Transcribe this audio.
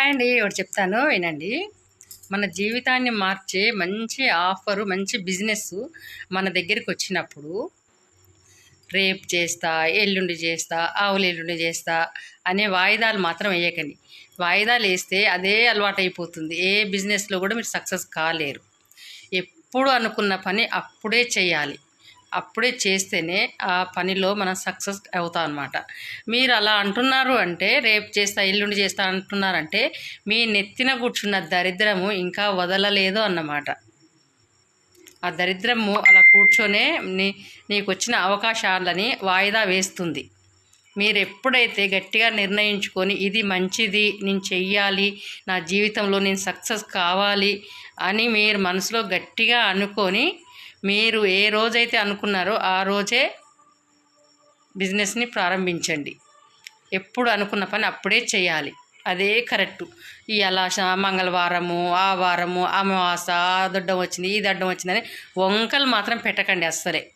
Hi అండి ఒకటి చెప్తాను వినండి. మన జీవితాన్ని మార్చే మంచి ఆఫరు మంచి బిజినెస్ మన దగ్గరికి వచ్చినప్పుడు రేపు చేస్తా ఎల్లుండి చేస్తా ఆవులు ఎల్లుండి చేస్తా అనే వాయిదాలు మాత్రం వేయకండి. వాయిదాలు వేస్తే అదే అలవాటు అయిపోతుంది ఏ బిజినెస్లో కూడా మీరు సక్సెస్ కాలేరు. ఎప్పుడు అనుకున్న పని అప్పుడే చేయాలి. అప్పుడే చేస్తేనే ఆ పనిలో మనం సక్సెస్ అవుతాం అనమాట మీరు అలా అంటున్నారు అంటే రేపు చేస్తా ఎల్లుండి చేస్తా అంటున్నారంటే మీ నెత్తిన కూర్చున్న దరిద్రము ఇంకా వదలలేదు అన్నమాట. ఆ దరిద్రము అలా కూర్చొనే నీ నీకు వచ్చిన అవకాశాలని వాయిదా వేస్తుంది. మీరు ఎప్పుడైతే గట్టిగా నిర్ణయించుకొని ఇది మంచిది నేను చెయ్యాలి నా జీవితంలో నేను సక్సెస్ కావాలి అని మీరు మనసులో గట్టిగా అనుకొని మీరు ఏ రోజైతే అనుకున్నారో ఆ రోజే బిజినెస్ని ప్రారంభించండి. ఎప్పుడు అనుకున్న పని అప్పుడే చేయాలి. అదే కరెక్టు. ఇలా మంగళవారము ఆ వారము అమావాస ఆ దొడ్డం వచ్చింది ఈ దడ్డం వచ్చిందని వంకలు మాత్రం పెట్టకండి అస్సలే.